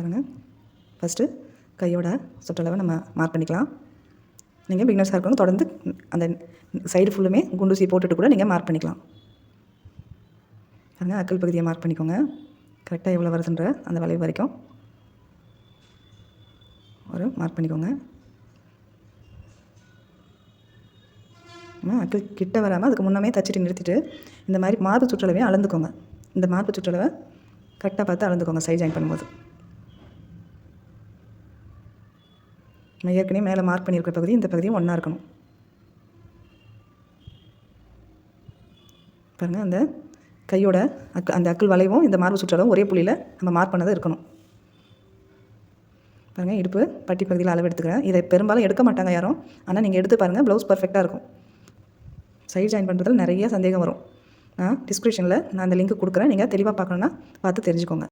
பாருங்கள் ஃபஸ்ட்டு கையோட சுற்றளவை நம்ம மார்க் பண்ணிக்கலாம். நீங்கள் பிகினர்ஸாக இருக்கணும். தொடர்ந்து அந்த சைடு ஃபுல்லுமே குண்டூசி போட்டுட்டு கூட நீங்கள் மார்க் பண்ணிக்கலாம். பாருங்கள் அக்கல் பகுதியை மார்க் பண்ணிக்கோங்க. கரெக்டாக எவ்வளோ வருதுன்ற அந்த வளைவு வரைக்கும். ஒரு மார்க் பண்ணிக்கோங்க. நம்ம அக்கல் கிட்ட வராமல் அதுக்கு முன்னமே தச்சுட்டு நிறுத்திட்டு இந்த மாதிரி மார்பு சுற்றளவையும் அளந்துக்கோங்க. இந்த மார்பு சுற்றளவை கரெக்டாக பார்த்து அளந்துக்கோங்க சைட் ஜாயின் பண்ணும்போது. நம்ம ஏற்கனவே மேலே மார்க் பண்ணியிருக்கிற பகுதி இந்த பகுதியும் ஒன்றா இருக்கணும். பாருங்கள் அந்த கையோட அக்கு அந்த அக்கள் வளைவும் இந்த மார்பு சுற்றளவும் ஒரே புள்ளியில் நம்ம மார்க் பண்ணது இருக்கணும். பாருங்கள் இடுப்பு பட்டி பகுதியில் அளவு எடுத்துக்கிறேன் இதை பெரும்பாலும் எடுக்க மாட்டாங்க யாரும். ஆனால் நீங்கள் எடுத்து பாருங்கள் ப்ளவுஸ் பர்ஃபெக்டாக இருக்கும். சைட் ஜாயின் பண்ணுறதுல நிறைய சந்தேகம் வரும். நான் டிஸ்கிரிப்ஷனில் நான் அந்த லிங்க் கொடுக்குறேன். நீங்கள் தெளிவாக பார்க்கணுன்னா பார்த்து தெரிஞ்சுக்கோங்க.